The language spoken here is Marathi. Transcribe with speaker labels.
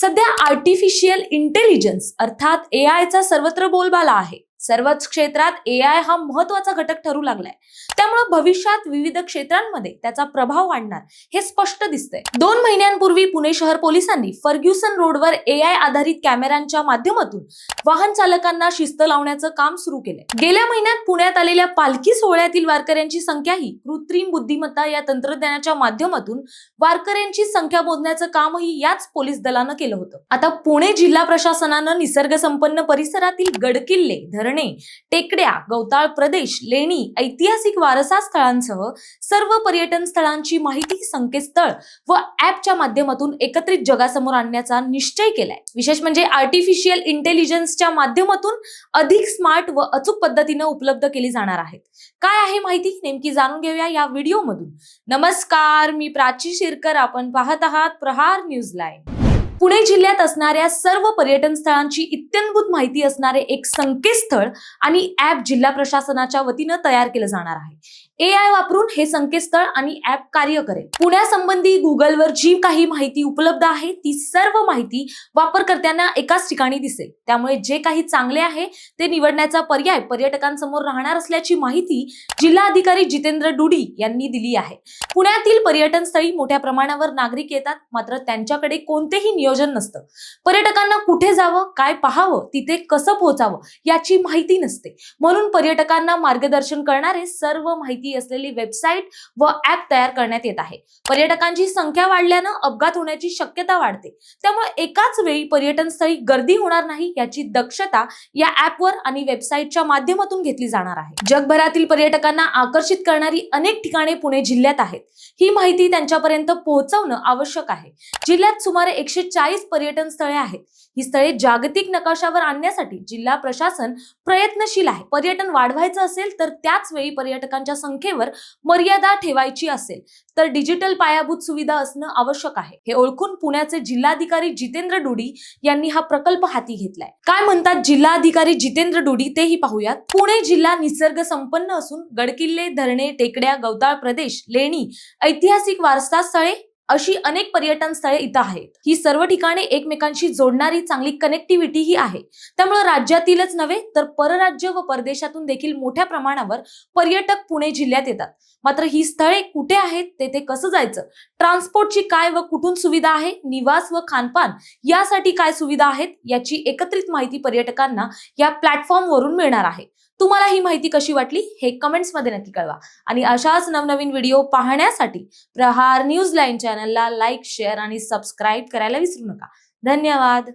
Speaker 1: सध्या आर्टिफिशियल इंटेलिजन्स अर्थात ए आयचा सर्वत्र बोलबाला आहे. सर्वच क्षेत्रात ए आय हा महत्त्वाचा घटक ठरू लागलाय. त्यामुळे भविष्यात विविध क्षेत्रांमध्ये त्याचा प्रभाव वाढणार हे स्पष्ट दिसतंय. दोन महिन्यांपूर्वी पुणे शहर पोलिसांनी फर्ग्युसन रोडवर ए आय आधारित कॅमेऱ्यांच्या माध्यमातून वाहन चालकांना शिस्त लावण्याचं काम सुरू केलंय. गेल्या महिन्यात पुण्यात आलेल्या पालखी सोहळ्यातील वारकऱ्यांची संख्या ही कृत्रिम बुद्धिमत्ता या तंत्रज्ञानाच्या माध्यमातून वारकऱ्यांची संख्या मोजण्याचं कामही याच पोलीस दलानं केलं होतं. आता पुणे जिल्हा प्रशासनानं निसर्गसंपन्न परिसरातील गडकिल्ले धरण टेकड्या गवताळ प्रदेश लेणी ऐतिहासिक वारसा स्थळांसह सर्व पर्यटन स्थळांची माहिती संकेतस्थळ व ऍपच्या माध्यमातून एकत्रित जगासमोर आणण्याचा निश्चय केलाय. विशेष म्हणजे आर्टिफिशियल इंटेलिजन्सच्या माध्यमातून अधिक स्मार्ट व अचूक पद्धतीनं उपलब्ध केली जाणार आहेत. काय आहे माहिती? नेमकी जाणून घेऊया या व्हिडिओमधून. नमस्कार मी प्राची शिरकर. आपण पाहत आहात प्रहार न्यूज लाईव्ह. पुणे जिल्ह्यात असणाऱ्या सर्व पर्यटन स्थळांची इत्यंभूत माहिती असणारे एक संकेतस्थळ आणि ऍप जिल्हा प्रशासनाच्या वतीनं तयार केलं जाणार आहे. ए आय वापरून हे संकेतस्थळ आणि ऍप कार्य करेल. पुण्यासंबंधी गुगलवर जी काही माहिती उपलब्ध आहे ती सर्व माहिती वापरकर्त्यांना एकाच ठिकाणी दिसेल. त्यामुळे जे काही चांगले आहे ते निवडण्याचा पर्याय पर्यटकांसमोर राहणार असल्याची माहिती जिल्हाधिकारी जितेंद्र डुडी यांनी दिली आहे. पुण्यातील पर्यटन स्थळी मोठ्या प्रमाणावर नागरिक येतात मात्र त्यांच्याकडे कोणतेही नियोजन नसतं. पर्यटकांना कुठे जावं काय पाहावं तिथे कसं पोहोचावं याची माहिती नसते. म्हणून पर्यटकांना मार्गदर्शन करणारे सर्व माहिती असलेली वेबसाईट व ऍप तयार करण्यात येत आहे. पर्यटकांची संख्या वाढल्यानं अपघात होण्याची शक्यता वाढते. त्यामुळे एकाच वेळी पर्यटन स्थळी गर्दी होणार नाही याची दक्षता या ऍपवर आणि वेबसाईटच्या माध्यमातून घेतली जाणार आहे. जगभरातील पर्यटकांना आकर्षित करणारी अनेक ठिकाणे पुणे जिल्ह्यात आहेत. ही माहिती त्यांच्यापर्यंत पोहोचवणं आवश्यक आहे. जिल्ह्यात सुमारे एकशे चाळीस पर्यटन स्थळे आहेत. ही स्थळे जागतिक नकाशावर आणण्यासाठी जिल्हा प्रशासन प्रयत्नशील आहे. पर्यटन वाढवायचं असेल तर त्याच वेळी पर्यटकांच्या संख्येवर मर्यादा ठेवायची असेल. तर डिजिटल पायाभूत सुविधा असणं आवश्यक आहे. हे ओळखून पुण्याचे जिल्हाधिकारी जितेंद्र डुडी यांनी हा प्रकल्प हाती घेतलाय. काय म्हणतात जिल्हाधिकारी जितेंद्र डुडी? तेही पाहूयात. पुणे जिल्हा निसर्ग संपन्न असून गडकिल्ले धरणे टेकड्या गवताळ प्रदेश लेणी ऐतिहासिक वारसा स्थळे अशी अनेक पर्यटन स्थळे इथं आहेत. ही सर्व ठिकाणे एकमेकांशी जोडणारी चांगली कनेक्टिव्हिटी ही आहे. त्यामुळे राज्यातीलच नव्हे तर परराज्य व परदेशातून देखील मोठ्या प्रमाणावर पर्यटक पुणे जिल्ह्यात येतात. मात्र ही स्थळे कुठे आहेत तेथे कसं जायचं? ट्रान्सपोर्टची काय व कुठून सुविधा आहे निवास व खानपान यासाठी काय सुविधा आहेत याची एकत्रित माहिती पर्यटकांना या प्लॅटफॉर्म वरून मिळणार आहे. तुम्हाला ही माहिती कशी वाटली हे कमेंट्समध्ये नक्की कळवा. आणि अशाच नवनवीन व्हिडिओ पाहण्यासाठी प्रहार न्यूज लाईन चॅनलला लाईक शेअर आणि सबस्क्राईब करायला विसरू नका. धन्यवाद.